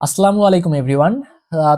আসসালামু আলাইকুম এভরিওয়ান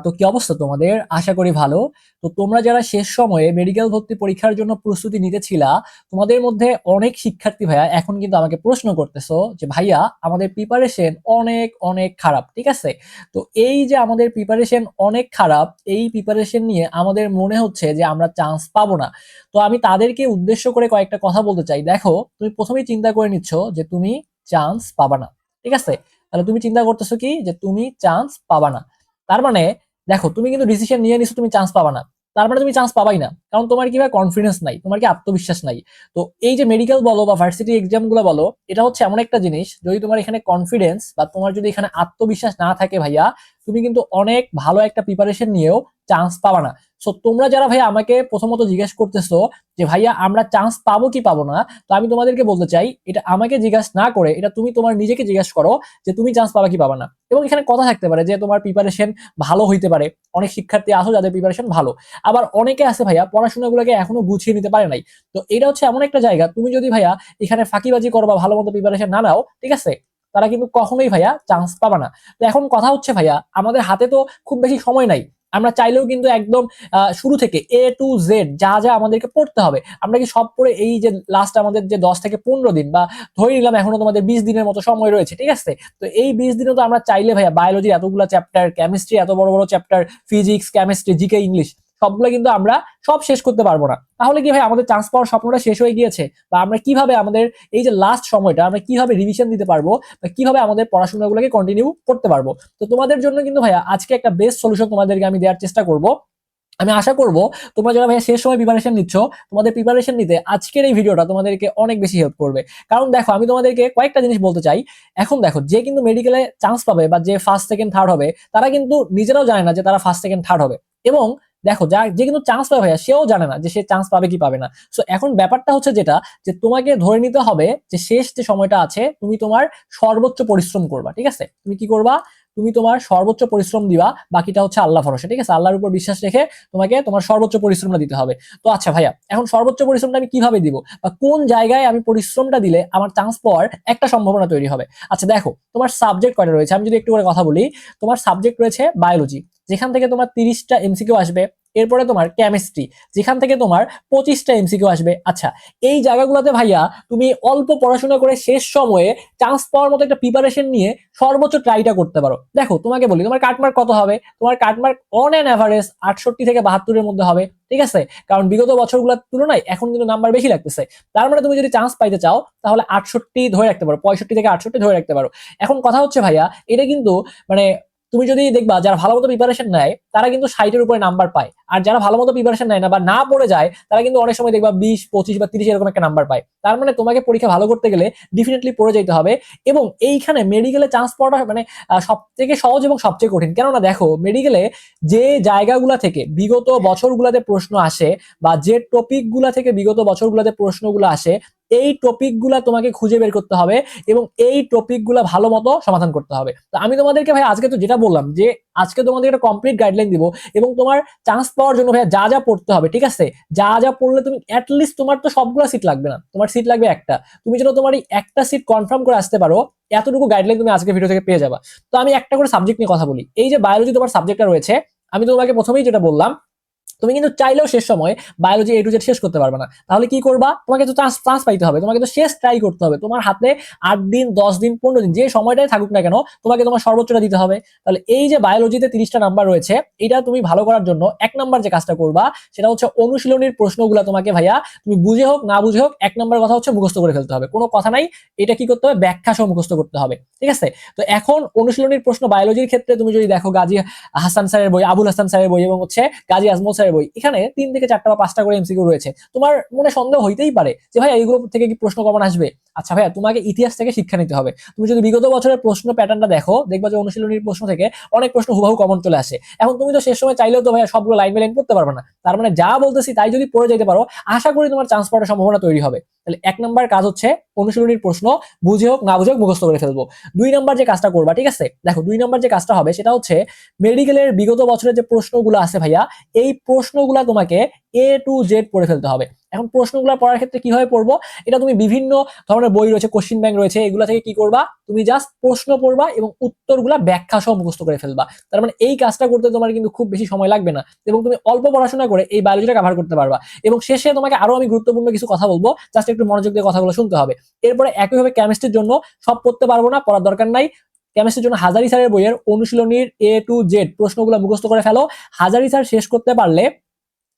তো কি অবস্থা তোমাদের? আশা করি ভালো। তো তোমরা যারা শেষ সময়ে মেডিকেল ভর্তি পরীক্ষার জন্য প্রস্তুতি নিতেছিলা, তোমাদের মধ্যে অনেক শিক্ষার্থী ভাইয়া এখন কিন্তু আমাকে প্রশ্ন করতেছো যে, ভাইয়া, আমাদের প্রিপারেশন অনেক অনেক খারাপ, ঠিক আছে? তো এই যে আমাদের প্রিপারেশন অনেক খারাপ, এই প্রিপারেশন নিয়ে আমাদের মনে হচ্ছে যে আমরা চান্স পাবো না। তো আমি তাদেরকে উদ্দেশ্য করে কয়েকটা কথা বলতে চাই। দেখো, তুমি প্রথমেই চিন্তা করে নিচ্ছ যে তুমি চান্স পাবা না, ঠিক আছে? তাহলে তুমি চিন্তা করতেছো কি? যে তুমি চান্স পাবা না। তার মানে দেখো, তুমি কিন্তু ডিসিশন নিয়ে নিছো, তুমি চান্স পাবা না। তার মানে তুমি চান্স পাবাই না। কারণ তোমার কি ভাই কনফিডেন্স নাই, তোমার কি আত্মবিশ্বাস নাই। তো এই যে মেডিকেল বলো বা ভার্সিটি এক্সামগুলো বলো, এটা হচ্ছে এমন একটা জিনিস, যদি তোমার এখানে কনফিডেন্স বা তোমার যদি এখানে আত্মবিশ্বাস না থাকে ভাইয়া, তুমি কিন্তু অনেক ভালো একটা প্রিপারেশন নিয়েও চান্স পাবা না। সো তোমরা যারা ভাইয়া আমাকে প্রথমত জিজ্ঞেস করতেছো যে ভাইয়া আমরা চান্স পাবো কি পাবো না, তো আমি তোমাদেরকে বলতে চাই, এটা আমাকে জিজ্ঞাসা না করে, এটা তুমি তোমার নিজেকে জিজ্ঞাসা করো যে তুমি চান্স পাবা কি পাবা না। এবং এখানে কথা থাকতে পারে যে তোমার প্রিপারেশন ভালো হইতে পারে। অনেক শিক্ষার্থী আসো যাদের প্রিপারেশন ভালো। আবার অনেকে আছে ভাইয়া, পড়াশোনাগুলোকে এখনও গুছিয়ে নিতে পারে নাই। তো এটা হচ্ছে এমন একটা জায়গা, তুমি যদি ভাইয়া এখানে ফাঁকিবাজি করো বা ভালো মতো প্রিপারেশন না নাও, ঠিক আছে? তারা কিন্তু কখনোই ভাইয়া চান্স পাবা না। তো এখন কথা হচ্ছে ভাইয়া, আমাদের হাতে তো খুব বেশি সময় নাই। আমরা চাইলেও কিন্তু একদম শুরু থেকে এ টু জেড যা যা আমাদেরকে পড়তে হবে, আমরা কি সব পড়ে এই যে লাস্ট আমাদের যে দশ থেকে পনেরো দিন বা ধরে নিলাম এখনও তোমাদের বিশ দিনের মতো সময় রয়েছে, ঠিক আছে? তো এই বিশ দিনে তো আমরা চাইলে ভাইয়া বায়োলজির এতগুলো চ্যাপ্টার কেমিস্ট্রি এত বড় বড় chapter physics chemistry GK English সবগুলো কিন্তু আমরা সব শেষ করতে পারব না। তাহলে কি ভাই, আমাদের চান্স পাওয়ার স্বপ্নটা শেষ হয়ে গিয়েছে? বা আমরা কীভাবে আমাদের এই যে লাস্ট সময়টা, আমরা কীভাবে রিভিশন দিতে পারব? বা কীভাবে আমাদের পড়াশোনাগুলোকে কন্টিনিউ করতে পারব? তো তোমাদের জন্য কিন্তু ভাইয়া, আজকে একটা বেস্ট সলিউশন তোমাদেরকে আমি দেওয়ার চেষ্টা করব। আমি আশা করব, তোমরা যারা ভাইয়া শেষ সময় প্রিপারেশন নিচ্ছ, তোমাদের প্রিপারেশন নিতে আজকের এই ভিডিওটা তোমাদেরকে অনেক বেশি হেল্প করবে। কারণ দেখো, আমি তোমাদেরকে কয়েকটা জিনিস বলতে চাই। এখন দেখো, যে কিন্তু মেডিকেলে চান্স পাবে বা যে ফার্স্ট সেকেন্ড থার্ড হবে, তারা কিন্তু নিজেরাও জানে না যে তারা ফার্স্ট সেকেন্ড থার্ড হবে। এবং দেখো, যা, যে কিন্তু চান্স পাবে ভাইয়া, সেও জানে না যে সে চান্স পাবে কি পাবে না। সো এখন ব্যাপারটা হচ্ছে যেটা, যে তোমাকে ধরে নিতে হবে যে শেষ যে সময়টা আছে, তুমি তোমার সর্বোচ্চ পরিশ্রম করবা, ঠিক আছে? তুমি কি করবা? তুমি তোমার সর্বোচ্চ পরিশ্রম দিবা, বাকিটা হচ্ছে আল্লাহ ভরসা, ঠিক আছে? আল্লাহর উপর বিশ্বাস রেখে তোমাকে তোমার সর্বোচ্চ পরিশ্রমটা দিতে হবে। তো আচ্ছা ভাইয়া, এখন সর্বোচ্চ পরিশ্রমটা আমি কীভাবে দিব? বা কোন জায়গায় আমি পরিশ্রমটা দিলে আমার চান্স পাওয়ার একটা সম্ভাবনা তৈরি হবে? আচ্ছা দেখো, তোমার সাবজেক্ট কয়টা রয়েছে? আমি যদি একটু করে কথা বলি, তোমার সাবজেক্ট রয়েছে বায়োলজি যেখান থেকে তোমার তিরিশটা এমসিকিউ আসবে এরপরে তোমার কেমিস্ট্রি যেখান থেকে তোমার পঁচিশটা এমসিকিউ আসবে। আচ্ছা এই জায়গাগুলোতে ভাইয়া তুমি অল্প পড়াশোনা করে শেষ সময়ে চান্স পাওয়ার মতো একটা প্রিপারেশন নিয়ে সর্বোচ্চ ট্রাইটা করতে পারো। দেখো, তোমাকে বলি, তোমার কাটমার্ক কত হবে? তোমার কাটমার্ক অন অ্যান অ্যাভারেজ আটষট্টি থেকে বাহাত্তরের মধ্যে হবে, ঠিক আছে? কারণ বিগত বছরগুলোর তুলনায় এখন কিন্তু নাম্বার বেশি লাগতেছে। তার মানে তুমি যদি চান্স পাইতে চাও, তাহলে আটষট্টি ধরে রাখতে পারো, পঁয়ষট্টি থেকে আটষট্টি ধরে রাখতে পারো। এখন কথা হচ্ছে ভাইয়া, এটা কিন্তু মানে তুমি যদি দেখবা যারা ভালো মতো প্রিপারেশন নেয়, তারা কিন্তু ষাটের উপরে নাম্বার পায়। আর যারা ভালো মতো প্রিপারেশন নেয় না বা না পড়ে যায়, তারা কিন্তু অনেক সময় দেখবা বিশ, পঁচিশ বা তিরিশ এরকম একটা নাম্বার পায়। তার মানে তোমাকে পরীক্ষা ভালো করতে গেলে ডেফিনেটলি পড়ে যেতে হবে এবং এইখানে মেডিকেলে চান্স পাওয়াটা মানে সব থেকে সহজ এবং সবচেয়ে কঠিন। কেননা দেখো মেডিকেলে যে জায়গাগুলা থেকে বিগত বছরগুলাতে প্রশ্ন আসে বা যে টপিকগুলা থেকে বিগত বছরগুলাতে প্রশ্নগুলো আসে এই টপিকগুলা তোমাকে খুঁজে বের করতে হবে এবং এই টপিকগুলা ভালো মতো সমাধান করতে হবে। তো আমি তোমাদেরকে ভাই আজকে তো যেটা বললাম যে, আজকে তোমাদের একটা কমপ্লিট গাইডলাইন দিব এবং তোমার চান্স পাওয়ার জন্য ভাইয়া যা যা পড়তে হবে, ঠিক আছে? যা যা পড়লে তুমি অ্যাটলিস্ট তোমার তো সবগুলো সিট লাগবে না। তোমার সিট লাগবে একটা। তুমি যেন তোমার এই একটা সিট কনফার্ম করে আসতে পারো, এতটুকু গাইডলাইন তুমি আজকে ভিডিও থেকে পেয়ে যাবা। তো আমি একটা করে সাবজেক্ট নিয়ে কথা বলি। এই যে বায়োলজি তোমার সাবজেক্টটা রয়েছে, আমি তোমাকে প্রথমেই যেটা বললাম তুমি কিন্তু চাইলেও শেষ সময় বায়োলজি এ টু জেড শেষ করতে পারবে না। তাহলে কি করবা? তোমাকে তো চান্স চান্স পাইতে হবে। তোমাকে তো শেষ ট্রাই করতে হবে। তোমার হাতে আট দিন, দশ দিন, পনেরো দিন, যে সময়টাই থাকুক না কেন, তোমাকে তোমার সর্বোচ্চটা দিতে হবে। তাহলে এই যে বায়োলজিতে তিরিশটা নাম্বার রয়েছে, এটা তুমি ভালো করার জন্য এক নাম্বার যে কাজটা করবা, সেটা হচ্ছে অনুশীলনীর প্রশ্নগুলো তোমাকে ভাইয়া, তুমি বুঝে হোক, না বুঝে হোক, এক নাম্বার কথা হচ্ছে মুখস্থ করে ফেলতে হবে। কোনো কথা নাই, এটা কি করতে হবে? ব্যাখ্যা সহ মুখস্থ করতে হবে। ঠিক আছে? তো এখন অনুশীলনীর প্রশ্ন বায়োলজির ক্ষেত্রে তুমি যদি দেখো গাজী হাসান স্যারের বই, আবুল হাসান স্যারের বই এবং হচ্ছে গাজী আজমল স্যারের বই। এখানে তিন থেকে চারটা বা পাঁচটা করে এমসিকিউ রয়েছে। তোমার মনে সন্দেহ হইতেই পারে যে ভাই এইগুলো থেকে কি প্রশ্ন কমন আসবে? আচ্ছা ভাইয়া, তোমাকে ইতিহাস থেকে শিক্ষা নিতে হবে। তুমি যদি বিগত বছরের প্রশ্ন প্যাটার্নটা দেখো, দেখবা যে অনুশীলনীর প্রশ্ন থেকে অনেক প্রশ্ন হুবাহু কমন চলে আসে। এখন তুমি তো শেষ সময় চাইলেও তো ভাইয়া সবগুলো লাইন বাই লাইন করতে পারবে না। তার মানে যা বলতেছি তাই যদি পড়ে যেতে পারো, আশা করি তোমার চান্স পাওয়ার সম্ভাবনা তৈরি হবে। তাহলে এক নম্বর কাজ হচ্ছে অনুশীলনীর প্রশ্ন বুঝে হোক, না বুঝে হোক মুখস্থ করে ফেলব। দুই নম্বর যে কাজটা করবা, ঠিক আছে? দেখো, দুই নম্বর যে কাজটা হবে সেটা হচ্ছে মেডিকেলের বিগত বছরের যে প্রশ্নগুলো আছে ভাইয়া, এই প্রশ্নগুলা তোমাকে এ টু জেড পড়ে ফেলতে হবে। এখন প্রশ্নগুলো পড়ার ক্ষেত্রে কীভাবে পড়ব? এটা তুমি বিভিন্ন ধরনের বই রয়েছে কোশ্চিন ব্যাংক রয়েছে, এগুলো থেকে কি করবা? তুমি জাস্ট প্রশ্ন পড়বা এবং উত্তরগুলা ব্যাখ্যা সহ মুখস্থ করে ফেলবা। তার মানে এই কাজটা করতে তোমার কিন্তু খুব বেশি সময় লাগবে না এবং তুমি অল্প পড়াশোনা করে এই বায়োলজিটা কভার করতে পারবা। এবং শেষে তোমাকে আরও আমি গুরুত্বপূর্ণ কিছু কথা বলব জাস্ট একটু মনোযোগ দিয়ে কথাগুলো শুনতে হবে। এরপরে একইভাবে কেমিস্ট্রির জন্য সব পড়তে পারব না, পড়ার দরকার নাই। কেমিস্ট্রির জন্য হাজারি স্যারের বইয়ের অনুশীলনীর এ টু জেড প্রশ্নগুলো মুখস্থ করে ফেলো। হাজারি স্যার শেষ করতে পারলে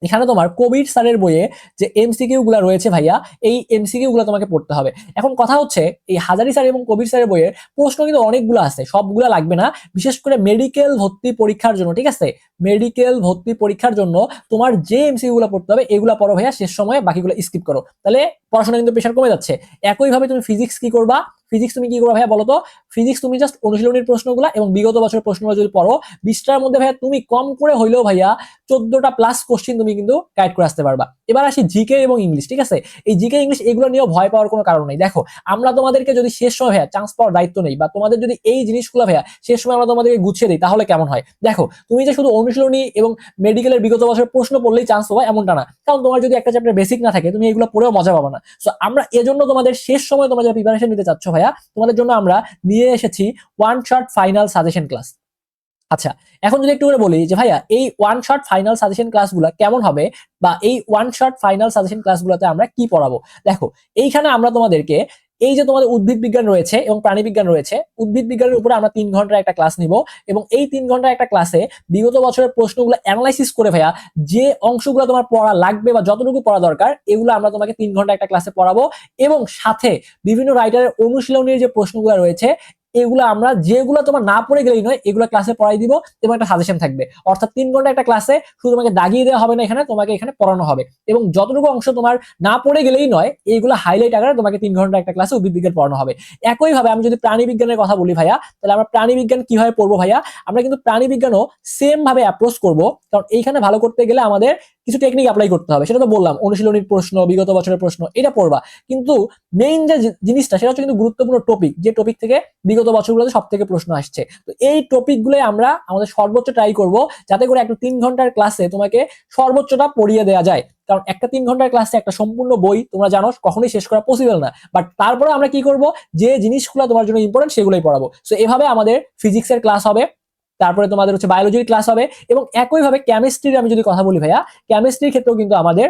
এখানে তোমার কোভিড স্যারের বইয়ে যে এমসিকিউ গুলা রয়েছে ভাইয়া, এই এমসিকিউ গুলো তোমাকে পড়তে হবে। এখন কথা হচ্ছে, এই হাজারি স্যার এবং কবির স্যারের বইয়ের প্রশ্ন কিন্তু অনেকগুলো আছে, সবগুলো লাগবে না। বিশেষ করে মেডিকেল ভর্তি পরীক্ষার জন্য, ঠিক আছে? মেডিকেল ভর্তি পরীক্ষার জন্য তোমার যে এমসিকিউ গুলো পড়তে হবে, এগুলো পড়ো ভাইয়া, শেষ সময়ে বাকিগুলো স্কিপ করো। তাহলে পড়াশোনা কিন্তু প্রেশার কমে যাচ্ছে। একইভাবে তুমি ফিজিক্স কি করবা? ফিজিক্স তুমি কি করবা ভাইয়া বলো তো ফিজিক্স তুমি জাস্ট অনুশীলনীর প্রশ্নগুলো এবং বিগত বছরের প্রশ্নগুলো যদি পড়ো, বিশটার মধ্যে ভাইয়া তুমি কম করে হইলেও ভাইয়া চোদ্দটা প্লাস কোশ্চিন তুমি কিন্তু গাইড করে আসতে পারবা। এবার আসি জিকে এবং ইংলিশ ঠিক আছে? এই জিকে ইংলিশ এগুলো নিয়েও ভয় পাওয়ার কোনো কারণ নেই। দেখো, আমরা তোমাদেরকে যদি শেষ সময় ভাইয়া চান্স পাওয়ার দায়িত্ব নেই বা তোমাদের যদি এই জিনিসগুলো ভাইয়া শেষ সময় আমরা তোমাদেরকে গুছিয়ে দিই, তাহলে কেমন হয়? দেখো, তুমি যে শুধু অনুশীলনী এবং মেডিকেলের বিগত বছরের প্রশ্ন পড়লেই চান্স পাবা এমনটা না। কারণ তোমার যদি একটা চ্যাপ্টার বেসিক না থাকে, তুমি এগুলো পড়েও মজা পাবা না। সো আমরা এজন্য তোমাদের শেষ সময় তোমরা যারা প্রিপারেশন নিতে চাচ্ছ ভাইয়া, তোমাদের জন্য আমরা নিয়ে এসেছি one short final suggestion class আচ্ছা এখন যদি একটু করে বলি যে ভাইয়া, এই ওয়ান শর্ট ফাইনাল সাজেশন ক্লাসগুলো কেমন হবে বা এই ওয়ান শর্ট ফাইনাল সাজেশন ক্লাসগুলোতে আমরা কি পড়াবো? দেখো, এইখানে আমরা তোমাদেরকে এই যে তোমাদের উদ্ভিদ বিজ্ঞান রয়েছে এবং প্রাণী বিজ্ঞান রয়েছে, উদ্ভিদ বিজ্ঞানের উপরে আমরা তিন ঘণ্টার একটা ক্লাস নিব এবং এই তিন ঘণ্টা একটা ক্লাসে বিগত বছরের প্রশ্নগুলো অ্যানালাইসিস করে ভাইয়া, যে অংশগুলো তোমার পড়া লাগবে বা যতটুকু পড়া দরকার, এগুলো আমরা তোমাকে তিন ঘণ্টা একটা ক্লাসে পড়াবো এবং সাথে বিভিন্ন রাইটারের অনুশীলনের যে প্রশ্নগুলো রয়েছে এগুলো আমরা যেগুলো তোমার না পড়ে গেলেই নয়, এগুলো ক্লাসে পড়াই দিব এবং একটা সাজেশন থাকবে। অর্থাৎ তিন ঘণ্টা একটা ক্লাসে শুধু তোমাকে দাগিয়ে দেওয়া হবে না এখানে, তোমাকে এখানে পড়ানো হবে। এবং যতটুকু অংশ তোমার না পড়ে গেলেই নয় এইগুলো হাইলাইট আকারে তোমাকে তিন ঘণ্টা একটা ক্লাসে উদ্ভিদ বিজ্ঞান পড়ানো হবে। একইভাবে আমি যদি প্রাণী বিজ্ঞানের কথা বলি ভাইয়া, তাহলে আমরা প্রাণী বিজ্ঞান কীভাবে পড়ব ভাইয়া? আমরা কিন্তু প্রাণী বিজ্ঞানও সেম ভাবে অ্যাপ্রোচ করব। কারণ এইখানে ভালো করতে গেলে আমাদের কিছু টেকনিক অ্যাপ্লাই করতে হবে। সেটা তো বললাম, অনুশীলনীর প্রশ্ন, বিগত বছরের প্রশ্ন, এটা পড়বা। কিন্তু মেইন যে জিনিসটা, সেটা হচ্ছে কিন্তু গুরুত্বপূর্ণ টপিক যে টপিক থেকে বিগত বছরগুলোতে সব থেকে প্রশ্ন আসছে। তো এই টপিকগুলো আমরা আমাদের সর্বোচ্চ ট্রাই করব, যাতে করে একটা তিন ঘণ্টার ক্লাসে তোমাকে সর্বোচ্চটা পড়িয়ে দেওয়া যায়। কারণ একটা তিন ঘণ্টার ক্লাসে একটা সম্পূর্ণ বই, তোমরা জানো, কখনোই শেষ করা পসিবল না। বাট তারপরে আমরা কি করব? যে জিনিসগুলো তোমার জন্য ইম্পর্টেন্ট সেগুলোই পড়াবো। সো এভাবে আমাদের ফিজিক্সের ক্লাস হবে। তারপরে তোমাদের হচ্ছে বায়োলজির ক্লাস হবে এবং একইভাবে কেমিস্ট্রির আমি যদি কথা বলি ভাইয়া কেমিস্ট্রির ক্ষেত্রেও কিন্তু আমাদের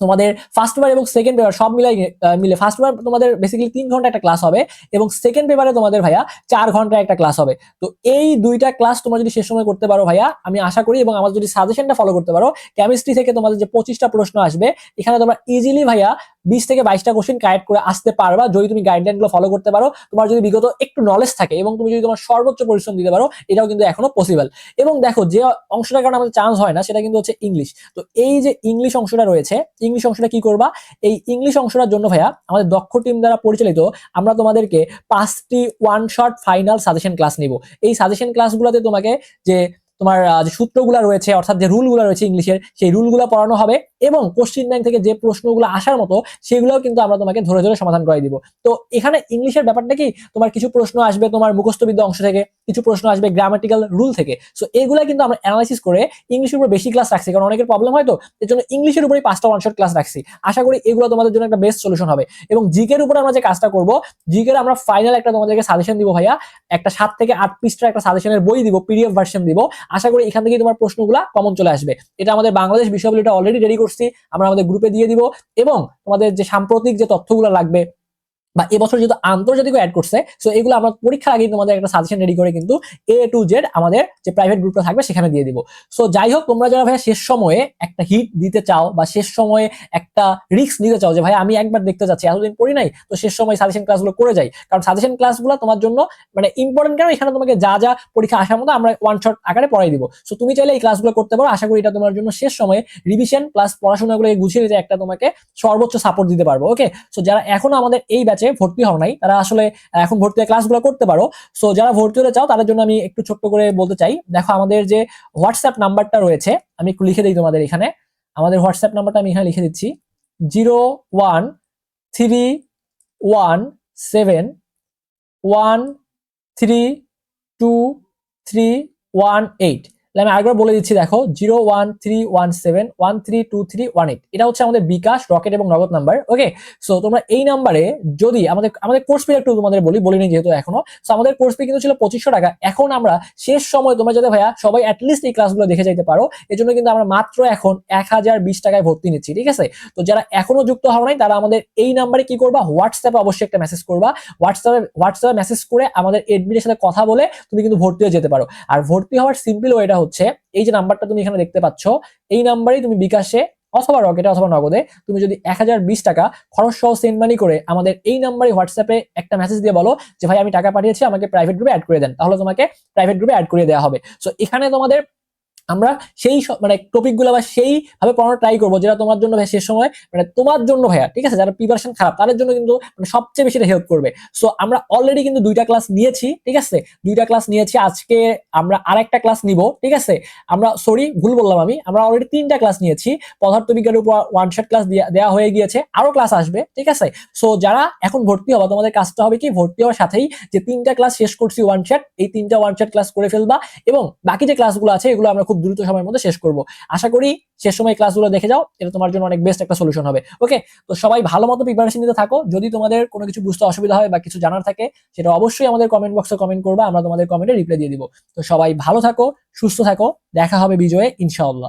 তোমাদের ফার্স্ট পেপার এবং সেকেন্ড পেপার সব মিলাই মিলে ফার্স্ট পেপার তোমাদের বেসিক্যালি তিন ঘণ্টা একটা ক্লাস হবে এবং সেকেন্ড পেপারে তোমাদের ভাইয়া চার ঘণ্টা একটা ক্লাস হবে। তো এই দুইটা ক্লাস তোমরা যদি শেষ সময় করতে পারো ভাইয়া, আমি আশা করি এবং আমার যদি সাজেশনটা ফলো করতে পারো কেমিস্ট্রি থেকে তোমাদের যে পঁচিশটা প্রশ্ন আসবে, এখানে তোমরা ইজিলি ভাইয়া বিশ থেকে বাইশটা কোশ্চেন কালেক্ট করে আসতে পারবা যদি তুমি গাইডলাইনগুলো ফলো করতে পারো। তোমার যদি বিগত একটু নলেজ থাকে এবং তুমি যদি তোমার সর্বোচ্চ পরিশ্রম দিতে পারো, এটাও কিন্তু এখনও পসিবল এবং দেখো যে অংশটার কারণে আমাদের চান্স হয় না, সেটা কিন্তু হচ্ছে ইংলিশ তো এই যে ইংলিশ অংশটা রয়েছে ইংলিশ অংশটা কি করবা? এই ইংলিশ অংশটার জন্য ভাইয়া, আমাদের দক্ষ টিম দ্বারা পরিচালিত, আমরা তোমাদেরকে পাঁচটি one shot final suggestion class নিব। এই সাজেশন ক্লাসগুলোতে তোমাকে যে তোমার যে সূত্রগুলো রয়েছে, অর্থাৎ যে রুলগুলো রয়েছে ইংলিশের সেই রুলগুলো পড়ানো হবে এবং কোশ্চিন ব্যাংক থেকে যে প্রশ্নগুলো আসার মতো, সেগুলোও কিন্তু আমরা তোমাকে ধরে ধরে সমাধান করে দিব। তো এখানে ইংলিশের ব্যাপারটা কি? তোমার কিছু প্রশ্ন আসবে তোমার মুখস্থবিদ্যা অংশ থেকে। কিছু প্রশ্ন আসবে গ্রামাটিক্যাল রুল থেকে। সো এগুলো কিন্তু আমরা অ্যানালাইসিস করে ইংলিশের উপর বেশি ক্লাস রাখছি, কারণ অনেকের প্রবলেম হয় তো, এর জন্য ইংলিশের উপরেই পাঁচটা ওয়ান শট ক্লাস রাখছি। আশা করি এগুলো তোমাদের জন্য একটা বেস্ট সলিউশন হবে। এবং জিকের উপরে আমরা যে কাজটা করব জিকের আমরা ফাইনাল একটা তোমাদেরকে সাজেশন দিব ভাইয়া। একটা সাত থেকে আট পিসটা একটা সাজেশনের বই দিব পিডিএফ ভার্সন দিব। আশা করি এখান থেকে তোমার প্রশ্নগুলো কমন চলে আসবে। এটা আমাদের বাংলাদেশ বিশ্ববিদ্যালয়টা অলরেডি রেডি করছি, আমরা আমাদের গ্রুপে দিয়ে দিব। এবং তোমাদের যে সাম্প্রতিক যে তথ্যগুলো লাগবে বা এবছর যেহেতু আন্তর্জাতিক অ্যাড করছে সো এগুলো আমরা পরীক্ষার আগেই তোমাদের একটা সাজেশন রেডি করে কিন্তু এ টু জেড আমাদের যে প্রাইভেট গ্রুপটা থাকবে সেখানে দিয়ে দিব। সো যাই হোক, তোমরা যারা ভাই শেষ সময়ে একটা হিট দিতে চাও বা শেষ সময়ে একটা রিস্ক নিতে চাও যে ভাই আমি একবার দেখতে যাচ্ছি, এতদিন পড়ি নাই, তো শেষ সময় সাজেশন ক্লাসগুলো করে যাই। কারণ সাজেশন ক্লাসগুলো তোমার জন্য মানে ইম্পর্টেন্ট কেন? এখানে তোমাকে যা যা পরীক্ষা আসার মতো আমরা ওয়ান শট আকারে পড়াই দিব। সো তুমি চাইলে এই ক্লাসগুলো করতে পারো, আশা করি এটা তোমার জন্য শেষ সময়ে রিভিশন প্লাস পড়াশোনাগুলো গুছিয়ে নিতে একটা তোমাকে সর্বোচ্চ সাপোর্ট দিতে পারব ওকে সো যারা এখনও আমাদের এই ব্যাচে ভর্তি হও নাই। তারা আসলে এখন ভর্তি হয়ে ক্লাসগুলো করতে পারো। সো যারা ভর্তি হতে চাও, তাদের জন্য আমি একটু ছোট্ট করে বলতে চাই। দেখো, আমাদের যে হোয়াটসঅ্যাপ নাম্বারটা রয়েছে, আমি একটু লিখে দিই তোমাদের এখানে। আমাদের হোয়াটসঅ্যাপ নাম্বারটা আমি এখানে লিখে দিচ্ছি। Zero one three one seven one three two three one eight আমি আরেকবার বলে দিচ্ছি, দেখো zero one three one seven one three two three one eight এটা হচ্ছে আমাদের বিকাশ, রকেট এবং নগদ নাম্বার ওকে সো তোমরা এই নাম্বারে যদি আমাদের আমাদের কোর্স ফি একটু তোমাদের বলি, বলিনি যেহেতু এখনও। সো আমাদের কোর্স ফি কিন্তু ছিল পঁচিশশো টাকা। এখন আমরা শেষ সময় তোমরা যাতে ভাইয়া সবাই অ্যাটলিস্ট এই ক্লাসগুলো দেখে যাইতে পারো এই জন্য কিন্তু আমরা মাত্র এখন এক হাজার বিশ টাকায় ভর্তি নিচ্ছি, ঠিক আছে? তো যারা এখনও যুক্ত হও নাই, তারা আমাদের এই নাম্বারে কি করবা? হোয়াটসঅ্যাপে অবশ্যই একটা মেসেজ করবা। হোয়াটসঅ্যাপে হোয়াটসঅ্যাপে মেসেজ করে আমাদের এডমিনের সাথে কথা বলে তুমি কিন্তু ভর্তি হয়ে যেতে পারো। আর ভর্তি হওয়ার সিম্পল ওয়েটা হচ্ছে, এই যে নাম্বারটা তুমি এখানে দেখতে পাচ্ছ, এই নাম্বারেই তুমি বিকাশে অথবা রকেটে অথবা নগদে তুমি যদি এক হাজার বিশ টাকা খরচ সহ সেন্ড মানি করে আমাদের এই নাম্বারে হোয়াটসঅ্যাপে একটা মেসেজ দিয়ে বলো যে, ভাই, আমি টাকা পাঠিয়েছি, আমাকে প্রাইভেট গ্রুপে অ্যাড করে দেন। তাহলে তোমাকে প্রাইভেট গ্রুপে অ্যাড করে দেওয়া হবে। সো এখানে তোমাদের আমরা সেই মানে টপিকগুলো বা সেইভাবে পড়ানো ট্রাই করব যেটা তোমার জন্য ভাই শেষ সময় মানে তোমার জন্য ভাইয়া, ঠিক আছে? যারা প্রিপারেশন খারাপ, তাদের জন্য কিন্তু মানে সবচেয়ে বেশি হেল্প করবে। সো আমরা অলরেডি কিন্তু দুইটা ক্লাস নিয়েছি, ঠিক আছে? দুইটা ক্লাস নিয়েছি, আজকে আমরা আরেকটা ক্লাস নিব, ঠিক আছে? আমরা সরি ভুল বললাম আমি, আমরা অলরেডি তিনটা ক্লাস নিয়েছি। পদার্থবিজ্ঞানের উপর ওয়ান শট ক্লাস দেওয়া হয়ে গিয়েছে, আরও ক্লাস আসবে, ঠিক আছে? সো যারা এখন ভর্তি হবা, তোমাদের কাজটা হবে কি, ভর্তি হওয়ার সাথেই যে তিনটা ক্লাস শেষ করছি ওয়ান শট এই তিনটা ওয়ান শট ক্লাস করে ফেলবা এবং বাকি যে ক্লাসগুলো আছে, এগুলো আমরা খুব দ্রুত সময়ের মধ্যে শেষ করব। আশা করি শেষ সময় ক্লাসগুলো দেখে যাও, এটা তোমার জন্য অনেক বেস্ট একটা সলিউশন হবে। ওকে তো সবাই ভালো মতো প্রিপারেশন নিতে থাকো। যদি তোমাদের কোনো কিছু বুঝতে অসুবিধা হয় বা কিছু জানার থাকে, সেটা অবশ্যই আমাদের কমেন্ট বক্সে কমেন্ট করবা, আমরা তোমাদের কমেন্টে রিপ্লাই দিয়ে দিব। তো সবাই ভালো থাকো, সুস্থ থাকো, দেখা হবে বিজয়ে, ইনশাআল্লাহ।